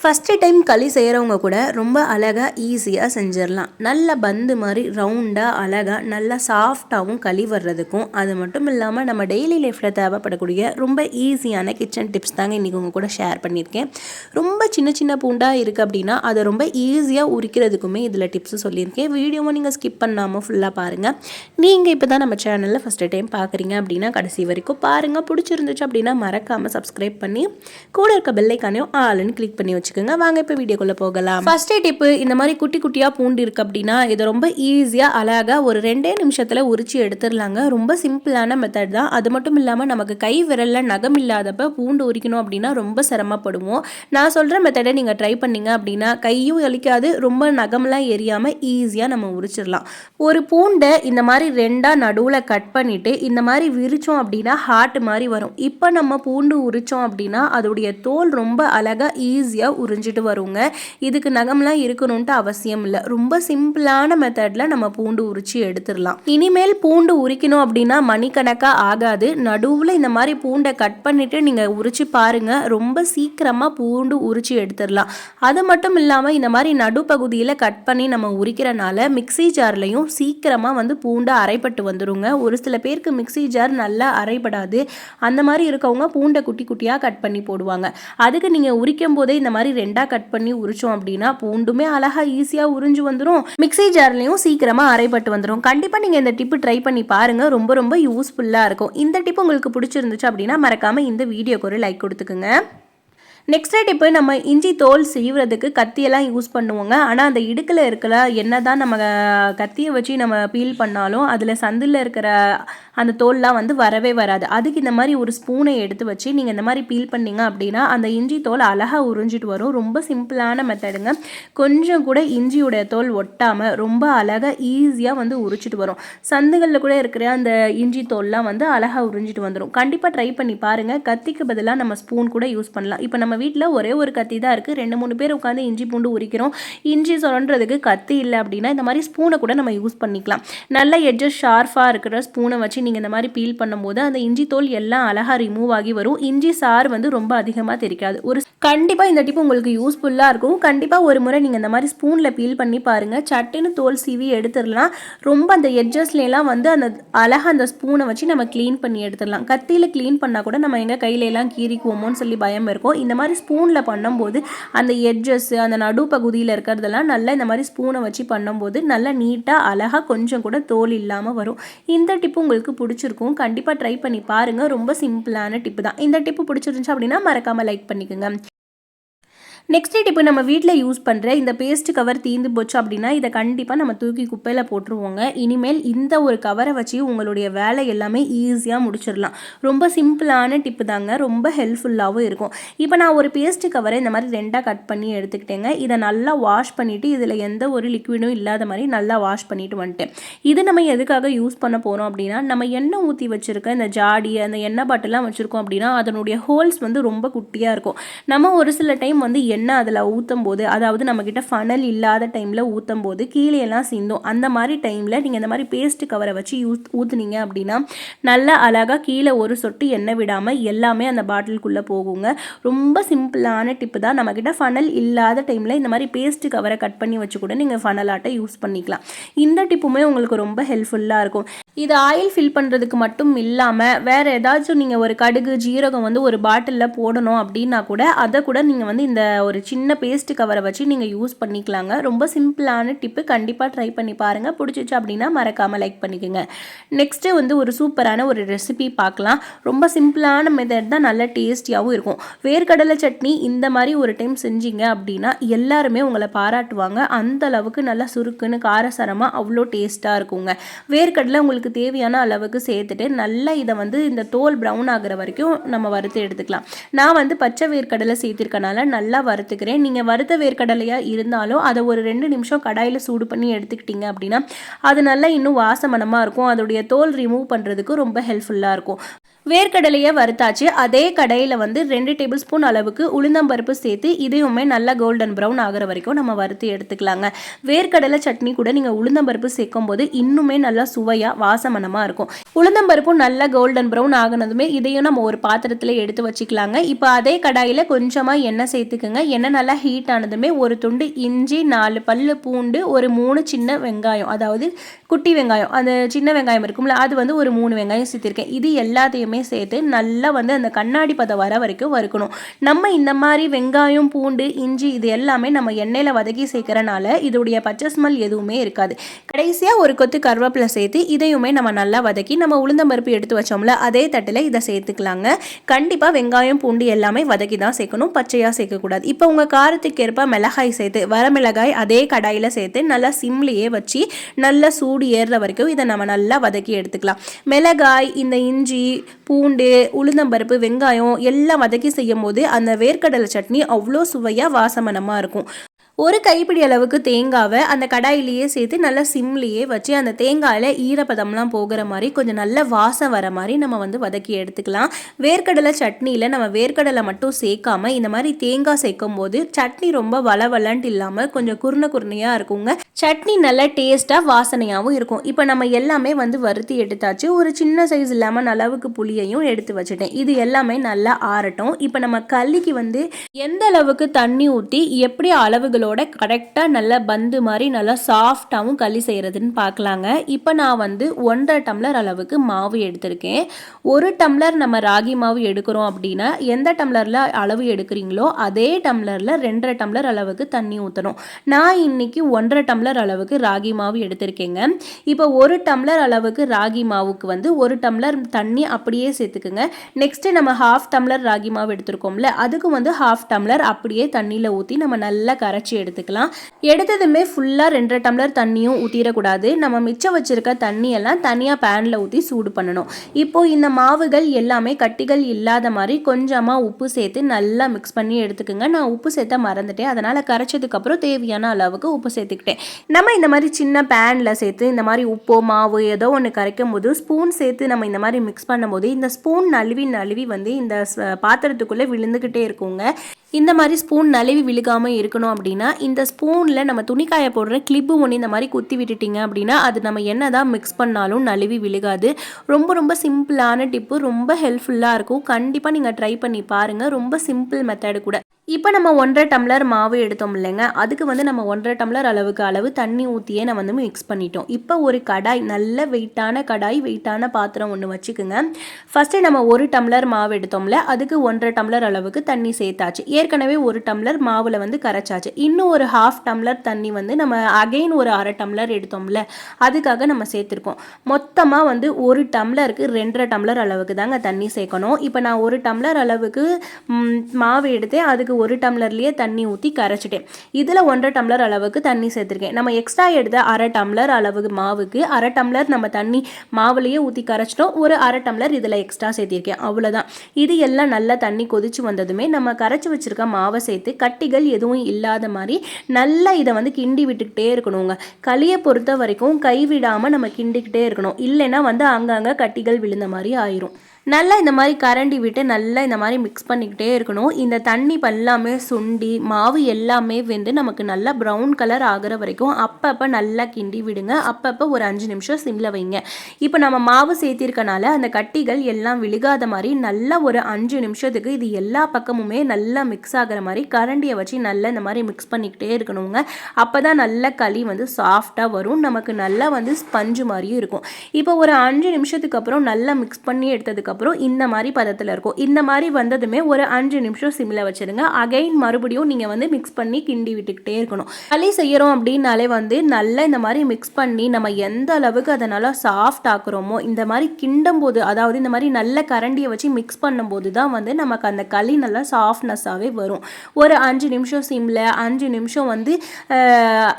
First time களி செய்கிறவங்க கூட ரொம்ப அழகாக ஈஸியாக செஞ்சிடலாம் நல்ல பந்து மாதிரி ரவுண்டாக அழகாக நல்லா சாஃப்டாகவும் களி வர்றதுக்கும் அது மட்டும் இல்லாமல் நம்ம டெய்லி லைஃப்பில் தேவைப்படக்கூடிய ரொம்ப ஈஸியான கிச்சன் டிப்ஸ் தாங்க இன்றைக்கி உங்கள் கூட ஷேர் பண்ணியிருக்கேன் ரொம்ப சின்ன சின்ன பூண்டாக இருக்குது அப்படின்னா அதை ரொம்ப ஈஸியாக உரிக்கிறதுக்குமே இதில் டிப்ஸு சொல்லியிருக்கேன். வீடியோவும் நீங்கள் ஸ்கிப் பண்ணாமல் ஃபுல்லாக பாருங்கள் நீங்கள் இப்போ தான் நம்ம சேனலில் ஃபஸ்ட்டு டைம் பார்க்குறீங்க அப்படின்னா கடைசி வரைக்கும் பாருங்கள் பிடிச்சிருந்துச்சு அப்படின்னா மறக்காமல் சப்ஸ்கிரைப் பண்ணி கூட இருக்க பெல்லைக்கானையும் ஆளுன்னு கிளிக் பண்ணி வச்சுக்கோங்க. வாங்க இப்போ வீடியோக்குள்ளே போகலாம். ஃபஸ்ட்டே டிப்பு இந்த மாதிரி குட்டி குட்டியாக பூண்டு இருக்குது அப்படின்னா இதை ரொம்ப ஈஸியாக அழகாக ஒரு ரெண்டே நிமிஷத்தில் உரிச்சு எடுத்துடலாங்க. ரொம்ப சிம்பிளான மெத்தட் தான். அது மட்டும் இல்லாமல் நமக்கு கை விரலில் நகம் இல்லாதப்ப பூண்டு உரிக்கணும் அப்படின்னா ரொம்ப சிரமப்படுவோம். நான் சொல்கிற மெத்தடை நீங்கள் ட்ரை பண்ணீங்க அப்படின்னா கையும் வலிக்காது ரொம்ப நகம்லாம் எரியாமல் ஈஸியாக நம்ம உரிச்சிடலாம். ஒரு பூண்டை இந்த மாதிரி ரெண்டாக நடுவில் கட் பண்ணிவிட்டு இந்த மாதிரி விரித்தோம் அப்படின்னா ஹார்ட் மாதிரி வரும். இப்போ நம்ம பூண்டு உரித்தோம் அப்படின்னா அதோடைய தோல் ரொம்ப அழகாக ஈஸியாக உறிஞ்சிட்டு வருங்க. இதுக்கு நகம்லாம் இருக்கணும்ட்டு அவசியம் இல்லை. ரொம்ப சிம்பிளான மெத்தடில் நம்ம பூண்டு உரிச்சு எடுத்துடலாம். இனிமேல் பூண்டு உரிக்கணும் அப்படின்னா மணிக்கணக்காக ஆகாது. நடுவில் இந்த மாதிரி பூண்டை கட் பண்ணிவிட்டு நீங்கள் உரிச்சு பாருங்கள் ரொம்ப சீக்கிரமாக பூண்டு உரிச்சு எடுத்துடலாம். அது மட்டும் இல்லாமல் இந்த மாதிரி நடுப்பகுதியில் கட் பண்ணி நம்ம உரிக்கிறனால மிக்சி ஜார்லையும் சீக்கிரமாக வந்து பூண்டு அரைப்பட்டு வந்துருங்க. ஒரு சில பேருக்கு மிக்சி ஜார் நல்லா அரைப்படாது. அந்த மாதிரி இருக்கவங்க பூண்டை குட்டி குட்டியாக கட் பண்ணி போடுவாங்க. அதுக்கு நீங்கள் உரிக்கும் போதே இந்த மாதிரி ரெண்டாக கட் பண்ணி உரிச்சோம் அப்படின்னா பூண்டுமே அழகாக ஈஸியாக உறிஞ்சு வந்துடும் மிக்சி ஜார்லேயும் சீக்கிரமாக அரைப்பட்டு வந்துடும் கண்டிப்பாக நீங்கள் இந்த டிப்பு ட்ரை பண்ணி பாருங்கள் ரொம்ப ரொம்ப யூஸ்ஃபுல்லாக இருக்கும். இந்த டிப் உங்களுக்கு பிடிச்சிருந்துச்சு அப்படின்னா மறக்காமல் இந்த வீடியோக்கு ஒரு லைக் கொடுத்துக்குங்க. நெக்ஸ்ட் டிப்பு நம்ம இஞ்சி தோல் செய்வதுக்கு கத்தியெல்லாம் யூஸ் பண்ணுவோங்க. ஆனால் அந்த இடுக்கில் இருக்கிற என்ன தான் நம்ம கத்தியை வச்சு நம்ம பீல் பண்ணாலும் அதில் சந்தில் இருக்கிற அந்த தோல்லாம் வந்து வரவே வராது. அதுக்கு இந்த மாதிரி ஒரு ஸ்பூனை எடுத்து வச்சு நீங்கள் இந்த மாதிரி பீல் பண்ணீங்க அப்படின்னா அந்த இஞ்சி தோல் அழகாக உறிஞ்சிட்டு வரும். ரொம்ப சிம்பிளான மெத்தடுங்க கொஞ்சம் கூட இஞ்சியுடைய தோல் ஒட்டாமல் ரொம்ப அழகாக ஈஸியாக வந்து உரிச்சிட்டு வரும். சந்துகளில் கூட இருக்கிற அந்த இஞ்சி தோல்லாம் வந்து அழகாக உறிஞ்சிட்டு வந்துடும் கண்டிப்பாக ட்ரை பண்ணி பாருங்கள் கத்திக்கு பதிலாக நம்ம ஸ்பூன் கூட யூஸ் பண்ணலாம். இப்போ நம்ம வீட்டில் ஒரே ஒரு கத்தி தான் இருக்குது ரெண்டு மூணு பேர் உட்காந்து இஞ்சி பூண்டு உரிக்கிறோம். இஞ்சி சொல்கிறதுக்கு கத்தி இல்லை அப்படின்னா இந்த மாதிரி ஸ்பூனை கூட நம்ம யூஸ் பண்ணிக்கலாம். நல்ல எட்ஜஸ் ஷார்ப்பாக இருக்கிற ஸ்பூனை வச்சு நீங்கள் இந்த மாதிரி பீல் பண்ணும்போது அந்த இஞ்சி தோல் எல்லாம் அழகாக ரிமூவ் ஆகி வரும். இஞ்சி சாறு வந்து ரொம்ப அதிகமாக தெரிக்காது. ஒரு கண்டிப்பாக இந்த டிப் உங்களுக்கு யூஸ்ஃபுல்லாக இருக்கும். கண்டிப்பாக ஒரு முறை நீங்கள் இந்த மாதிரி ஸ்பூனில் பீல் பண்ணி பாருங்கள் சட்டுன்னு தோல் சீவி எடுத்துடலாம். ரொம்ப அந்த எட்ஜஸ்லாம் வந்து அந்த அழகாக அந்த ஸ்பூனை வச்சு நம்ம க்ளீன் பண்ணி எடுத்துடலாம். கத்தியில் க்ளீன் பண்ணால் கூட நம்ம எங்கள் கையிலலாம் கீறிக்குவோமோன்னு சொல்லி பயம் இருக்கும். இந்த மாதிரி ஸ்பூனில் பண்ணும்போது அந்த எட்ஜஸ் அந்த நடு பகுதியில் இருக்கிறதெல்லாம் நல்லா இந்த மாதிரி ஸ்பூனை வச்சு பண்ணும்போது நல்லா நீட்டாக அழகாக கொஞ்சம் கூட தோல் இல்லாமல் வரும். இந்த டிப்பு உங்களுக்கு பிடிச்சிருக்கும் கண்டிப்பாக ட்ரை பண்ணி பாருங்கள் ரொம்ப சிம்பிளான டிப்பு தான். இந்த டிப்பு பிடிச்சிருந்துச்சு அப்படின்னா மறக்காமல் லைக் பண்ணிக்கோங்க. நெக்ஸ்ட் இப்போ நம்ம வீட்டில் யூஸ் பண்ணுற இந்த பேஸ்ட் கவர் தீந்து போச்சு அப்படின்னா இதை கண்டிப்பாக நம்ம தூக்கி குப்பையில் போட்டுருவோங்க. இனிமேல் இந்த ஒரு கவரை வச்சு உங்களுடைய வேலை எல்லாமே ஈஸியாக முடிச்சிடலாம். ரொம்ப சிம்பிளான டிப்பு தாங்க. ரொம்ப ஹெல்ப்ஃபுல்லாகவும் இருக்கும். இப்போ நான் ஒரு பேஸ்ட் கவரை இந்த மாதிரி ரெண்டாக கட் பண்ணி எடுத்துக்கிட்டேங்க. இதை நல்லா வாஷ் பண்ணிவிட்டு இதில் எந்த ஒரு லிக்விடும் இல்லாத மாதிரி நல்லா வாஷ் பண்ணிட்டு வந்துட்டேன். இது நம்ம எதுக்காக யூஸ் பண்ண போகிறோம் அப்படின்னா நம்ம எண்ணெய் ஊற்றி வச்சுருக்க இந்த ஜாடி அந்த எண்ணெய் பாட்டெல்லாம் வச்சுருக்கோம் அப்படின்னா அதனுடைய ஹோல்ஸ் வந்து ரொம்ப குட்டியாக இருக்கும். நம்ம ஒரு சில டைம் வந்து எண்ணெய் அதில் ஊற்றும் போது அதாவது நம்மக்கிட்ட ஃபனல் இல்லாத டைமில் ஊற்றும் போது கீழே எல்லாம் சிந்தும். அந்த மாதிரி டைமில் நீங்கள் இந்த மாதிரி பேஸ்ட் கவரை வச்சு யூஸ் ஊற்றுனீங்க அப்படின்னா நல்லா அழகாக கீழே ஒரு சொட்டு எண்ணெய் விடாமல் எல்லாமே அந்த பாட்டிலுக்குள்ளே போகுங்க. ரொம்ப சிம்பிளான டிப்பு தான். நம்மக்கிட்ட ஃபனல் இல்லாத டைமில் இந்த மாதிரி பேஸ்ட் கவரை கட் பண்ணி வச்சு கூட நீங்கள் ஃபனல் ஆட்டை யூஸ் பண்ணிக்கலாம். இந்த டிப்புமே உங்களுக்கு ரொம்ப ஹெல்ப்ஃபுல்லாக இருக்கும். இது ஆயில் ஃபில் பண்ணுறதுக்கு மட்டும் இல்லாமல் வேறு ஏதாச்சும் நீங்கள் ஒரு கடுகு ஜீரகம் வந்து ஒரு பாட்டிலில் போடணும் அப்படின்னா கூட அதை கூட நீங்கள் வந்து இந்த ஒரு சின்ன பேஸ்ட் கவரை வச்சு நீங்கள் யூஸ் பண்ணிக்கலாங்க. ரொம்ப சிம்பிளான டிப்பு கண்டிப்பாக ட்ரை பண்ணி பாருங்கள் பிடிச்சிச்சு அப்படின்னா மறக்காமல் லைக் பண்ணிக்கோங்க. நெக்ஸ்ட்டு வந்து ஒரு சூப்பரான ஒரு ரெசிபி பார்க்கலாம். ரொம்ப சிம்பிளான மெத்தட் தான் நல்ல டேஸ்டியாகவும் இருக்கும். வேர்க்கடலை சட்னி இந்த மாதிரி ஒரு டைம் செஞ்சீங்க அப்படின்னா எல்லாருமே உங்களை பாராட்டுவாங்க. அந்த அளவுக்கு நல்லா சுருக்குன்னு காரசாரமாக அவ்வளோ டேஸ்ட்டாக இருக்குங்க. வேர்க்கடலை உங்களுக்கு தேவையான அளவுக்கு சேர்த்துட்டு நல்லா இதை வந்து இந்த தோல் ப்ரௌன் ஆகிற வரைக்கும் நம்ம வறுத்து எடுத்துக்கலாம். நான் வந்து பச்சை வேர்க்கடலை சேர்த்திருக்கனால நல்லா வறுத்துக்கிறேன். நீங்கள் வறுத்த வேர்க்கடலையாக இருந்தாலும் அதை ஒரு ரெண்டு நிமிஷம் கடாயில் சூடு பண்ணி எடுத்துக்கிட்டீங்க அப்படின்னா அது நல்லா இன்னும் வாசமனமாக இருக்கும். அதோடைய தோல் ரிமூவ் பண்ணுறதுக்கு ரொம்ப ஹெல்ப்ஃபுல்லாக இருக்கும். வேர்க்கடலையை வறுத்தாச்சு. அதே கடையில் வந்து ரெண்டு டேபிள் ஸ்பூன் அளவுக்கு உளுந்தம்பருப்பு சேர்த்து இதையுமே நல்லா கோல்டன் ப்ரௌன் ஆகிற வரைக்கும் நம்ம வறுத்து எடுத்துக்கலாங்க. வேர்க்கடலை சட்னி கூட நீங்கள் உளுந்தம்பருப்பு சேர்க்கும் போது இன்னுமே நல்லா சுவையாக வாசமனமாக இருக்கும். உளுந்தம்பருப்பும் நல்லா கோல்டன் ப்ரௌன் ஆகினதுமே இதையும் நம்ம ஒரு பாத்திரத்தில் எடுத்து வச்சுக்கலாங்க. இப்போ அதே கடாயில் கொஞ்சமாக எண்ணெய் சேர்த்துக்குங்க. எண்ணெய் நல்லா ஹீட் ஆனதுமே ஒரு துண்டு இஞ்சி நாலு பல்லு பூண்டு ஒரு மூணு சின்ன வெங்காயம். அதாவது குட்டி வெங்காயம். அந்த சின்ன வெங்காயம் இருக்கும்ல அது வந்து ஒரு மூணு வெங்காயம் சேர்த்துருக்கேன். இது எல்லாத்தையும் சேர்த்து நல்லா வந்து அந்த கண்ணாடி பதம் வர வரைக்கும் வறுக்கணும். நம்ம இந்த மாதிரி வெங்காயம் பூண்டு இஞ்சி இது எல்லாமே நம்ம எண்ணெயில் வதக்கி சேர்க்கறனால இதோடைய பச்சை ஸ்மெல் எதுவுமே இருக்காது. கடைசியாக ஒரு கொத்து கருவேப்பிலை சேர்த்து இதையுமே நம்ம நல்லா வதக்கி நம்ம உளுந்தம்பருப்பு எடுத்து வச்சோம்ல அதே தட்டில் இதை சேர்த்துக்கலாங்க. கண்டிப்பாக வெங்காயம் பூண்டு எல்லாமே வதக்கி தான் சேர்க்கணும் பச்சையாக சேர்க்கக்கூடாது. இப்போ உங்கள் காரத்துக்கு ஏற்ப மிளகாய் சேர்த்து வரமிளகாய் அதே கடாயில் சேர்த்து நல்லா சிம்லேயே வச்சு நல்லா சூடு ஏறுற வரைக்கும் இதை நம்ம நல்லா வதக்கி எடுத்துக்கலாம். மிளகாய் இந்த இஞ்சி பூண்டு உளுந்தம்பருப்பு வெங்காயம் எல்லாம் வதக்கி செய்யும் போது அந்த வேர்க்கடலை சட்னி அவ்வளோ சுவையாக வாசமனமாக இருக்கும். ஒரு கைப்பிடி அளவுக்கு தேங்காவை அந்த கடாயிலேயே சேர்த்து நல்லா சிம்லேயே வச்சு அந்த தேங்காயில் ஈரப்பதம்லாம் போகிற மாதிரி கொஞ்சம் நல்ல வாசம் வர மாதிரி நம்ம வந்து வதக்கி எடுத்துக்கலாம். வேர்க்கடலை சட்னியில் நம்ம வேர்க்கடலை மட்டும் சேர்க்காம இந்த மாதிரி தேங்காய் சேர்க்கும் போது சட்னி ரொம்ப வளவலன்ட்டு இல்லாமல் கொஞ்சம் குருண குருணையாக இருக்குங்க. சட்னி நல்லா டேஸ்ட்டாக வாசனையாகவும் இருக்கும். இப்போ நம்ம எல்லாமே வந்து வறுத்தி எடுத்தாச்சு. ஒரு சின்ன சைஸ் இல்லாமல் அளவுக்கு புளியையும் எடுத்து வச்சுட்டேன். இது எல்லாமே நல்லா ஆறட்டும். இப்போ நம்ம கல்லிக்கு வந்து எந்த அளவுக்கு தண்ணி ஊற்றி எப்படி அளவுகளோட கரெக்டாக நல்லா பந்து மாதிரி நல்லா சாஃப்டாகவும் களி செய்கிறதுன்னு பார்க்கலாங்க இப்போ நான் வந்து ஒன்றரை டம்ளர் அளவுக்கு மாவு எடுத்திருக்கேன். ஒரு டம்ளர் நம்ம ராகி மாவு எடுக்கிறோம் அப்படின்னா எந்த டம்ளரில் அளவு எடுக்கிறீங்களோ அதே டம்ளரில் ரெண்டரை டம்ளர் அளவுக்கு தண்ணி ஊற்றணும் நான் இன்னைக்கு ஒன்றரை டம்ளர் அளவுக்கு ராகி மாவு எடுத்திருக்கேங்க. இப்போ ஒரு டம்ளர் அளவுக்கு ராகி மாவுக்கு வந்து ஒரு டம்ளர் தண்ணி அப்படியே சேர்த்துக்குங்க. நெக்ஸ்ட்டு நம்ம ஹாஃப் டம்ளர் ராகி மாவு எடுத்திருக்கோம்ல அதுக்கு வந்து ஹாஃப் டம்ளர் அப்படியே தண்ணியில் ஊற்றி நம்ம நல்லா கரைச்சி எடுத்துக்கலாம். எடுத்ததுமே ஃபுல்லாக ரெண்டரை டம்ளர் தண்ணியும் ஊற்றிடக்கூடாது நம்ம மிச்சம் வச்சுருக்க தண்ணியெல்லாம் தனியாக பேனில் ஊற்றி சூடு பண்ணணும். இப்போது இந்த மாவுகள் எல்லாமே கட்டிகள் இல்லாத மாதிரி கொஞ்சமாக உப்பு சேர்த்து நல்லா மிக்ஸ் பண்ணி எடுத்துக்கோங்க. நான் உப்பு சேர்த்த மறந்துட்டேன். அதனால் கரைச்சதுக்கப்புறம் தேவையான அளவுக்கு உப்பு சேர்த்துக்கிட்டேன். நம்ம இந்த மாதிரி சின்ன பேனில் சேர்த்து இந்த மாதிரி உப்போ மாவு ஏதோ ஒன்று கரைக்கும் போது ஸ்பூன் சேர்த்து நம்ம இந்த மாதிரி மிக்ஸ் பண்ணும்போது இந்த ஸ்பூன் நழுவி நழுவி வந்து இந்த பாத்திரத்துக்குள்ளே விழுந்துக்கிட்டே இருக்குங்க. இந்த மாதிரி ஸ்பூன் நழுவி விழுகாமல் இருக்கணும் அப்படின்னா இந்த ஸ்பூனில் நம்ம துணிக்காய போடுற கிளிப்பு ஒன்று இந்த மாதிரி குத்தி விட்டுட்டிங்க அப்படின்னா அது நம்ம என்ன தான் மிக்ஸ் பண்ணாலும் நழுவி விழுகாது. ரொம்ப ரொம்ப சிம்பிளான டிப்பு ரொம்ப ஹெல்ப்ஃபுல்லாக இருக்கும். கண்டிப்பாக நீங்கள் ட்ரை பண்ணி பாருங்கள் ரொம்ப சிம்பிள் மெத்தடு கூட. இப்போ நம்ம ஒன்றரை டம்ளர் மாவு எடுத்தோம் இல்லைங்க? அதுக்கு வந்து நம்ம ஒன்றரை டம்ளர் அளவுக்கு அளவு தண்ணி ஊற்றியே நம்ம வந்து மிக்ஸ் பண்ணிட்டோம். இப்போ ஒரு கடாய் நல்ல வெயிட்டான கடாய் வெயிட்டான பாத்திரம் ஒன்று வச்சுக்கோங்க. ஃபஸ்ட்டு நம்ம ஒரு டம்ளர் மாவு எடுத்தோம்ல அதுக்கு ஒன்றரை டம்ளர் அளவுக்கு தண்ணி சேர்த்தாச்சு. ஏற்கனவே ஒரு டம்ளர் மாவில் வந்து கரைச்சாச்சு. இன்னும் ஒரு ஹாஃப் டம்ளர் தண்ணி வந்து நம்ம அகைன் ஒரு அரை டம்ளர் எடுத்தோம்ல அதுக்காக நம்ம சேர்த்துருக்கோம். மொத்தமாக வந்து ஒரு டம்ளருக்கு ரெண்டரை டம்ளர் அளவுக்கு தாங்க தண்ணி சேர்க்கணும். இப்போ நான் ஒரு டம்ளர் அளவுக்கு மாவு எடுத்தேன். அதுக்கு ஒரு டம்ளர்லேயே தண்ணி ஊற்றி கரைச்சிட்டேன். இதில் ஒன்றரை டம்ளர் அளவுக்கு தண்ணி சேர்த்துருக்கேன். நம்ம எக்ஸ்ட்ரா எடுத்த அரை டம்ளர் அளவுக்கு மாவுக்கு அரை டம்ளர் நம்ம தண்ணி மாவுலேயே ஊற்றி கரைச்சிட்டோம். ஒரு அரை டம்ளர் இதில் எக்ஸ்ட்ரா சேர்த்திருக்கேன். அவ்வளோதான் இது எல்லாம் நல்லா தண்ணி கொதிச்சு வந்ததுமே நம்ம கரைச்சி வச்சு வச்சுருக்க மாவை சேர்த்து கட்டிகள் எதுவும் இல்லாத மாதிரி நல்லா இதை வந்து கிண்டி விட்டுக்கிட்டே இருக்கணுங்க. களியை பொறுத்த வரைக்கும் கைவிடாமல் நம்ம கிண்டிக்கிட்டே இருக்கணும். இல்லைன்னா வந்து அங்கங்கே கட்டிகள் விழுந்த மாதிரி ஆயிரும். நல்லா இந்த மாதிரி கரண்டி விட்டு நல்லா இந்த மாதிரி மிக்ஸ் பண்ணிக்கிட்டே இருக்கணும். இந்த தண்ணி எல்லாமே சுண்டி மாவு எல்லாமே வெந்து நமக்கு நல்லா ப்ரௌன் கலர் ஆகிற வரைக்கும் அப்பப்போ நல்லா கிண்டி விடுங்க. அப்பப்போ ஒரு அஞ்சு நிமிஷம் சிம்மில் வைங்க. இப்போ நம்ம மாவு சேர்த்திருக்கனால அந்த கட்டிகள் எல்லாம் விழுகாத மாதிரி நல்லா ஒரு அஞ்சு நிமிஷத்துக்கு இது எல்லா பக்கமுமே நல்லா மிக்ஸ் ஆகிற மாதிரி கரண்டியை வச்சு நல்லா இந்த மாதிரி மிக்ஸ் பண்ணிக்கிட்டே இருக்கணுங்க. அப்போ தான் நல்ல களி வந்து சாஃப்டாக வரும். நமக்கு நல்லா வந்து ஸ்பஞ்சு மாதிரியும் இருக்கும். இப்போ ஒரு அஞ்சு நிமிஷத்துக்கு அப்புறம் நல்லா மிக்ஸ் பண்ணி எடுத்ததுக்கப்புறம் அப்புறம் இந்த மாதிரி பதத்தில் இருக்கும். இந்த மாதிரி வந்ததுமே ஒரு அஞ்சு நிமிஷம் சிம்மில் வச்சுருங்க. அகைன் மறுபடியும் நீங்கள் வந்து மிக்ஸ் பண்ணி கிண்டி விட்டுக்கிட்டே இருக்கணும். களி செய்கிறோம் அப்படின்னாலே வந்து நல்லா இந்த மாதிரி மிக்ஸ் பண்ணி நம்ம எந்த அளவுக்கு அதை நல்லா சாஃப்ட் ஆக்குறோமோ இந்த மாதிரி கிண்டும் போது அதாவது இந்த மாதிரி நல்ல கரண்டியை வச்சு மிக்ஸ் பண்ணும்போது தான் வந்து நமக்கு அந்த களி நல்லா சாஃப்ட்னஸ்ஸாகவே வரும். ஒரு அஞ்சு நிமிஷம் சிம்மில் அஞ்சு நிமிஷம் வந்து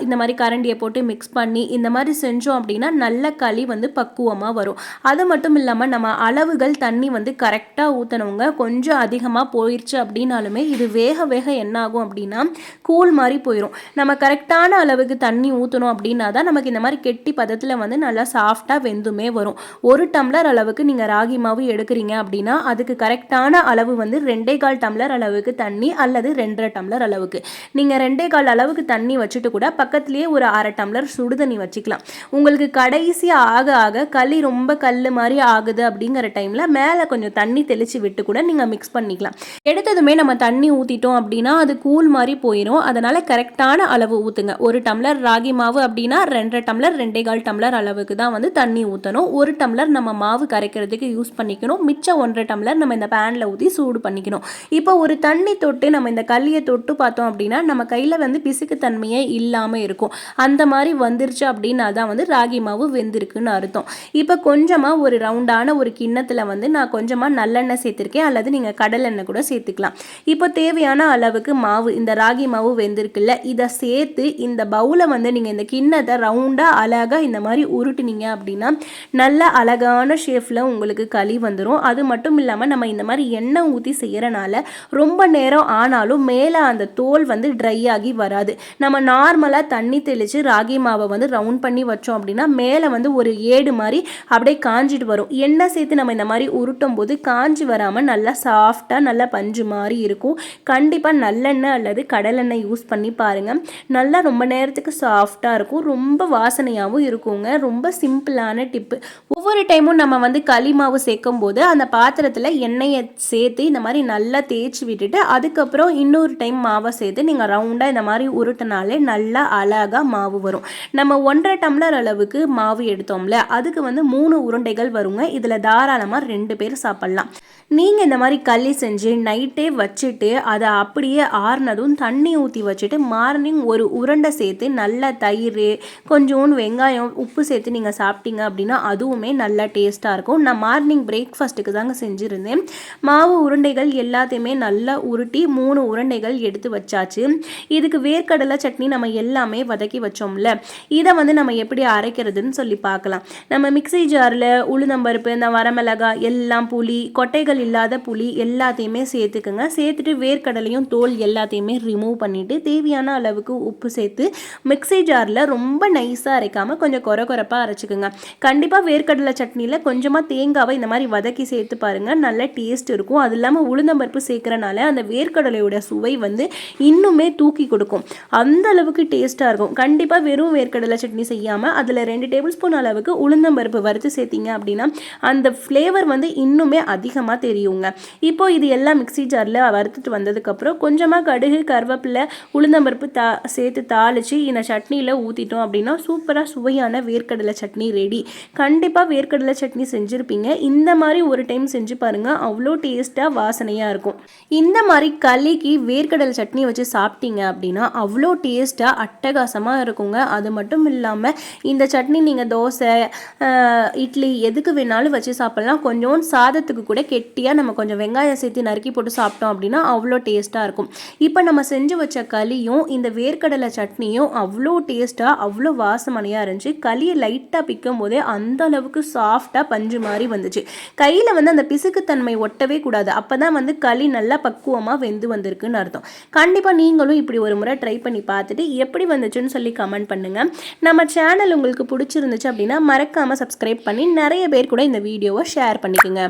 இந்த மாதிரி கரண்டியை போட்டு மிக்ஸ் பண்ணி இந்த மாதிரி செஞ்சோம் அப்படின்னா நல்ல களி வந்து பக்குவமாக வரும். அது மட்டும் இல்லாமல் நம்ம அளவுகள் தண்ணி வந்து கரெக்டாக ஊற்றினவங்க கொஞ்சம் அதிகமாக போயிடுச்சு அப்படின்னாலுமே இது வேக வேக என்ன ஆகும் அப்படின்னா கூழ் மாதிரி போயிடும் நம்ம கரெக்டான அளவுக்கு தண்ணி ஊற்றணும் அப்படின்னா தான் நமக்கு இந்த மாதிரி கெட்டி பதத்தில் வந்து நல்லா சாஃப்டாக வெந்துமே வரும். ஒரு டம்ளர் அளவுக்கு நீங்கள் ராகி மாவு எடுக்கிறீங்க அப்படின்னா அதுக்கு கரெக்டான அளவு வந்து ரெண்டே கால் டம்ளர் அளவுக்கு தண்ணி அல்லது ரெண்டரை டம்ளர் அளவுக்கு. நீங்கள் ரெண்டே கால் அளவுக்கு தண்ணி வச்சுட்டு கூட பக்கத்துலேயே ஒரு அரை டம்ளர் சுடு தண்ணி வச்சுக்கலாம். உங்களுக்கு கடைசியாக ஆக ஆக களி ரொம்ப கல் மாதிரி ஆகுது அப்படிங்கிற டைமில் மேலே கொஞ்சம் தண்ணி தெளித்து விட்டு கூட நீங்கள் மிக்ஸ் பண்ணிக்கலாம். எடுத்ததுமே நம்ம தண்ணி ஊற்றிட்டோம் அப்படின்னா அது கூல் மாதிரி போயிடும் அதனால் கரெக்டான அளவு ஊற்றுங்க ஒரு டம்ளர் ராகி மாவு அப்படின்னா ரெண்டரை டம்ளர் ரெண்டே கால் டம்ளர் அளவுக்கு தான் வந்து தண்ணி ஊற்றணும் ஒரு டம்ளர் நம்ம மாவு கரைக்கிறதுக்கு யூஸ் பண்ணிக்கணும். மிச்சம் ஒன்றரை டம்ளர் நம்ம இந்த பேனில் ஊற்றி சூடு பண்ணிக்கணும். இப்போ ஒரு தண்ணி தொட்டு நம்ம இந்த கல்லியை தொட்டு பார்த்தோம் அப்படின்னா நம்ம கையில் வந்து பிசுக்கு தன்மையே இல்லாமல் இருக்கும். அந்த மாதிரி வந்துருச்சு அப்படின்னா தான் வந்து ராகி மாவு வெந்திருக்குன்னு அர்த்தம். இப்போ கொஞ்சமாக ஒரு ரவுண்டான ஒரு கிண்ணத்தில் வந்து நான் கொஞ்சமாக நல்லெண்ணெய் சேர்த்துருக்கேன். அல்லது நீங்கள் கடலெண்ணெய் கூட சேர்த்துக்கலாம். இப்போ தேவையான அளவுக்கு மாவு இந்த ராகி மாவு வெந்திருக்குல்ல இதை சேர்த்து இந்த பவுலை வந்து நீங்கள் இந்த கிண்ணத்தை ரவுண்டாக அழகாக இந்த மாதிரி உருட்டுனீங்க அப்படின்னா நல்ல அழகான ஷேஃபில் உங்களுக்கு களி வந்துடும் அது மட்டும் இல்லாமல் நம்ம இந்த மாதிரி எண்ணெய் ஊற்றி செய்கிறனால ரொம்ப நேரம் ஆனாலும் மேலே அந்த தோல் வந்து ட்ரை ஆகி வராது. நம்ம நார்மலாக தண்ணி தெளித்து ராகி மாவை வந்து ரவுண்ட் பண்ணி வச்சோம் அப்படின்னா மேலே வந்து ஒரு ஏடு மாதிரி அப்படியே காஞ்சிட்டு வரும். எண்ணெய் சேர்த்து நம்ம இந்த மாதிரி உருட்டும் போது காஞ்சி வராமல் நல்லா சாஃப்டாக நல்லா பஞ்சு மாதிரி இருக்கும். கண்டிப்பாக நல்லெண்ணெய் அல்லது கடலெண்ணெய் யூஸ் பண்ணி பாருங்கள் நல்லா ரொம்ப நேரத்துக்கு சாஃப்டாக இருக்கும். ரொம்ப வாசனையாகவும் இருக்குங்க. ரொம்ப சிம்பிளான டிப்பு ஒவ்வொரு டைமும் நம்ம வந்து களி மாவு சேர்க்கும் போது அந்த பாத்திரத்தில் எண்ணெயை சேர்த்து இந்த மாதிரி நல்லா தேய்ச்சி விட்டுட்டு அதுக்கப்புறம் இன்னொரு டைம் மாவை சேர்த்து நீங்கள் ரவுண்டாக இந்த மாதிரி உருட்டினாலே நல்லா அழகாக மாவு வரும். நம்ம ஒன்றரை டம்ளர் அளவுக்கு மாவு எடுத்தோம்ல அதுக்கு வந்து மூணு உருண்டைகள் வருங்க. இதில் தாராளமாக ரெண்டு ரெண்டு பேர் சாப்பிட்லாம். நீங்கள் இந்த மாதிரி களி செஞ்சு நைட்டே வச்சுட்டு அதை அப்படியே ஆறுனதும் தண்ணி ஊற்றி வச்சுட்டு மார்னிங் ஒரு உருண்டை சேர்த்து நல்ல தயிர் கொஞ்சோண்டு வெங்காயம் உப்பு சேர்த்து நீங்கள் சாப்பிட்டீங்க அப்படின்னா அதுவுமே நல்லா டேஸ்ட்டாக இருக்கும். நான் மார்னிங் பிரேக்ஃபாஸ்ட்டுக்கு தாங்க செஞ்சுருந்தேன். மாவு உருண்டைகள் எல்லாத்தையுமே நல்லா உருட்டி மூணு உருண்டைகள் எடுத்து வச்சாச்சு. இதுக்கு வேர்க்கடலை சட்னி நம்ம எல்லாமே வதக்கி வச்சோம்ல. இதை வந்து நம்ம எப்படி அரைக்கிறதுன்னு சொல்லி பார்க்கலாம். நம்ம மிக்சி ஜாரில் உளுந்தம்பருப்பு இந்த வரமிளகாய் எல்லாம் புளி கொட்டைகள் இல்லாத புளி எல்லாத்தையுமே சேர்த்துக்குங்க. சேர்த்துட்டு வேர்க்கடலையும் தோல் எல்லாத்தையுமே ரிமூவ் பண்ணிவிட்டு தேவையான அளவுக்கு உப்பு சேர்த்து மிக்சி ஜாரில் ரொம்ப நைஸாக அரைக்காமல் கொஞ்சம் குறை குறைப்பாக அரைச்சிக்கோங்க. கண்டிப்பாக வேர்க்கடலை சட்னியில் கொஞ்சமாக தேங்காவை இந்த மாதிரி வதக்கி சேர்த்து பாருங்கள் நல்ல டேஸ்ட் இருக்கும். அது இல்லாமல் உளுந்தம்பருப்பு சேர்க்குறனால அந்த வேர்க்கடலையோட சுவை வந்து இன்னுமே தூக்கி கொடுக்கும். அந்த அளவுக்கு டேஸ்ட்டாக இருக்கும். கண்டிப்பாக வெறும் வேர்க்கடலை சட்னி செய்யாமல் அதில் ரெண்டு டேபிள் ஸ்பூன் அளவுக்கு உளுந்தம்பருப்பு வறுத்து சேர்த்திங்க அப்படின்னா அந்த ஃப்ளேவர் வந்து இன்னுமே அதிகமாக தெரியுங்க. இப்போ இது எல்லாம் மிக்சி ஜாரில் வறுத்துட்டு வந்ததுக்கப்புறம் கொஞ்சமாக கடுகு கருவேப்பிலை உளுந்தம்பருப்பு தா சேர்த்து தாளித்து இந்த சட்னியில் ஊற்றிட்டோம் அப்படின்னா சூப்பராக சுவையான வேர்க்கடலை சட்னி ரெடி கண்டிப்பாக வேர்க்கடலை சட்னி செஞ்சுருப்பீங்க. இந்த மாதிரி ஒரு டைம் செஞ்சு பாருங்கள் அவ்வளோ டேஸ்ட்டாக வாசனையாக இருக்கும். இந்த மாதிரி களிக்கு வேர்க்கடலை சட்னி வச்சு சாப்பிட்டீங்க அப்படின்னா அவ்வளோ டேஸ்ட்டாக அட்டகாசமாக இருக்குங்க. அது மட்டும் இல்லாமல் இந்த சட்னி நீங்கள் தோசை இட்லி எதுக்கு வேணாலும் வச்சு சாப்பிட்லாம். கொஞ்சம் சாதத்துக்கு கூட கெட்டியாக நம்ம கொஞ்சம் வெங்காயம் சேர்த்து நறுக்கி போட்டு சாப்பிட்டோம் அப்படின்னா அவ்வளோ டேஸ்ட்டாக இருக்கும். இப்போ நம்ம செஞ்சு வச்ச களியும் இந்த வேர்க்கடலை சட்னியும் அவ்வளோ டேஸ்ட்டாக அவ்வளோ வாசமனையாக இருந்துச்சு. களியை லைட்டாக பிக்கும் போதே அந்த அளவுக்கு சாஃப்டாக பஞ்சு மாதிரி வந்துச்சு. கையில் வந்து அந்த பிசுக்குத்தன்மை ஒட்டவே கூடாது. அப்போ தான் வந்து களி நல்லா பக்குவமாக வெந்து வந்திருக்குன்னு அர்த்தம். கண்டிப்பாக நீங்களும் இப்படி ஒரு முறை ட்ரை பண்ணி பார்த்துட்டு எப்படி வந்துச்சுன்னு சொல்லி கமெண்ட் பண்ணுங்கள் நம்ம சேனல் உங்களுக்கு பிடிச்சிருந்துச்சு அப்படின்னா மறக்காமல் சப்ஸ்கிரைப் பண்ணி நிறைய பேர் கூட இந்த வீடியோவை ஷேர் பண்ணி பண்ணிக்கோங்க.